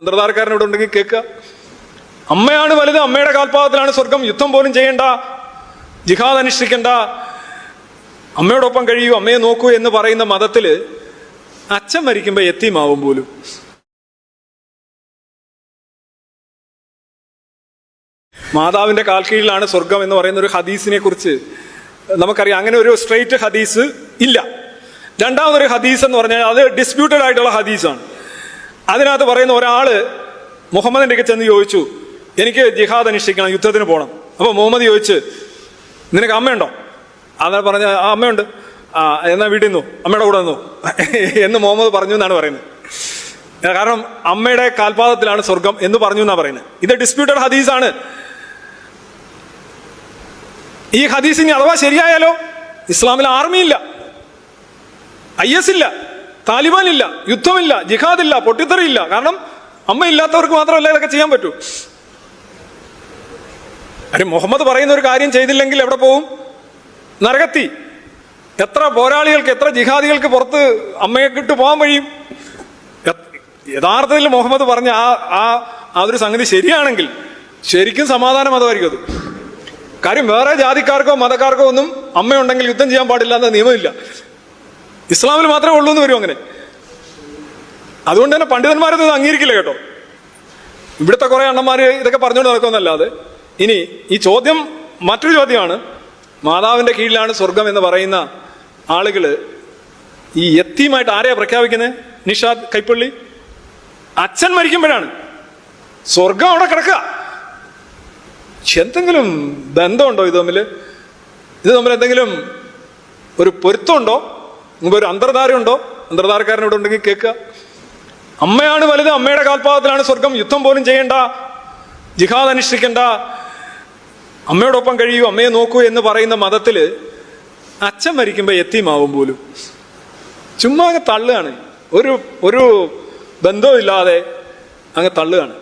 അന്തർധാരക്കാരൻ ഇവിടെ ഉണ്ടെങ്കിൽ കേൾക്കുക. അമ്മയാണ് വലുത് അമ്മയുടെ കാൽപാദത്തിലാണ് സ്വർഗം. യുദ്ധം പോലും ചെയ്യേണ്ട ജിഹാദ് അനുഷ്ഠിക്കേണ്ട. അമ്മയോടൊപ്പം കഴിയൂ അമ്മയെ നോക്കൂ എന്ന് പറയുന്ന മതത്തിൽ അച്ഛൻ മരിക്കുമ്പോ എത്തിമാവും പോലും. മാതാവിന്റെ കാൽ കീഴിലാണ് സ്വർഗം എന്ന് പറയുന്ന ഒരു ഹദീസിനെ കുറിച്ച് നമുക്കറിയാം. അങ്ങനെ ഒരു സ്ട്രെയിറ്റ് ഹദീസ് ഇല്ല. രണ്ടാമതൊരു ഹദീസ് എന്ന് പറഞ്ഞാൽ അത് ഡിസ്പ്യൂട്ടഡ് ആയിട്ടുള്ള ഹദീസാണ്. അതിനകത്ത് പറയുന്ന ഒരാൾ മുഹമ്മദിന്റെ ഒക്കെ ചെന്ന് ചോദിച്ചു എനിക്ക് ജിഹാദ് അനുഷ്ഠിക്കണം യുദ്ധത്തിന് പോകണം അപ്പോൾ മുഹമ്മദ് ചോദിച്ച് നിനക്ക് അമ്മയുണ്ടോ? അതാ പറഞ്ഞ "ആ, അമ്മയുണ്ട്. ആ എന്നാ വീട്ടിൽ നിന്നു? അമ്മയുടെ കൂടെ നിന്നു? എന്ന് മുഹമ്മദ് പറഞ്ഞു എന്നാണ് പറയുന്നത്. കാരണം അമ്മയുടെ കാൽപാദത്തിലാണ് സ്വർഗം എന്ന് പറഞ്ഞു എന്നാ പറയുന്നത്. ഇത് ഡിസ്പ്യൂട്ടഡ് ഹദീസാണ് ഈ ഹദീസിന് അഥവാ ശരിയായാലോ? ഇസ്ലാമിൽ ആർമിയില്ല ഐ എസ് ഇല്ല. താലിബാൻ ഇല്ല യുദ്ധമില്ല ജിഹാദില്ല പൊട്ടിത്തെറിയില്ല. കാരണം അമ്മ ഇല്ലാത്തവർക്ക് മാത്രമല്ല ഇതൊക്കെ ചെയ്യാൻ പറ്റൂ. അരെ മുഹമ്മദ് പറയുന്ന ഒരു കാര്യം ചെയ്തില്ലെങ്കിൽ എവിടെ പോവും? നരകത്തി. എത്ര പോരാളികൾക്ക് എത്ര ജിഹാദികൾക്ക് പുറത്ത് അമ്മയെ കിട്ടു പോകാൻ കഴിയും? യഥാർത്ഥത്തിൽ മുഹമ്മദ് പറഞ്ഞ ആ ആ ആ ഒരു സംഗതി ശരിയാണെങ്കിൽ ശരിക്കും സമാധാനം അതായിരിക്കും അത്. കാര്യം വേറെ ജാതിക്കാർക്കോ മതക്കാർക്കോ ഒന്നും അമ്മയുണ്ടെങ്കിൽ യുദ്ധം ചെയ്യാൻ പാടില്ല എന്ന നിയമമില്ല. ഇസ്ലാമിൽ മാത്രമേ ഉള്ളൂ എന്ന് വരും അങ്ങനെ. അതുകൊണ്ട് തന്നെ പണ്ഡിതന്മാരൊന്നും ഇത് അംഗീകരിക്കില്ല കേട്ടോ. ഇവിടുത്തെ കുറെ അണ്ണന്മാര് ഇതൊക്കെ പറഞ്ഞുകൊണ്ട് നടക്കുമെന്നല്ലാതെ ഇനി ഈ ചോദ്യം മറ്റൊരു ചോദ്യമാണ്. മാതാവിന്റെ കീഴിലാണ് സ്വർഗം എന്ന് പറയുന്ന ആളുകൾ ഈ എത്തിയുമായിട്ട് ആരെയാ പ്രഖ്യാപിക്കുന്നത് നിഷാദ് കൈപ്പള്ളി? അച്ഛൻ മരിക്കുമ്പോഴാണ്. സ്വർഗം അവിടെ കിടക്കുക. എന്തെങ്കിലും ബന്ധമുണ്ടോ ഇത് തമ്മിൽ ഇത് തമ്മിൽ എന്തെങ്കിലും ഒരു പൊരുത്തമുണ്ടോ? ഒരു അന്തർധാരയുണ്ടോ അന്തർധാരക്കാരൻ ഇവിടെ ഉണ്ടെങ്കിൽ കേൾക്കുക. അമ്മയാണ് വലുത് അമ്മയുടെ കാൽപാദത്തിലാണ് സ്വർഗം. യുദ്ധം പോലും ചെയ്യേണ്ട ജിഹാദ് അനുഷ്ഠിക്കേണ്ട. അമ്മയോടൊപ്പം കഴിയൂ അമ്മയെ നോക്കൂ എന്ന് പറയുന്ന മതത്തിൽ അച്ഛൻ മരിക്കുമ്പോ എത്തിമാവും പോലും. ചുമ്മാ അങ്ങ് തള്ളുകയാണ്. ഒരു ഒരു ബന്ധവും ഇല്ലാതെ അങ്ങ് തള്ളുകയാണ്.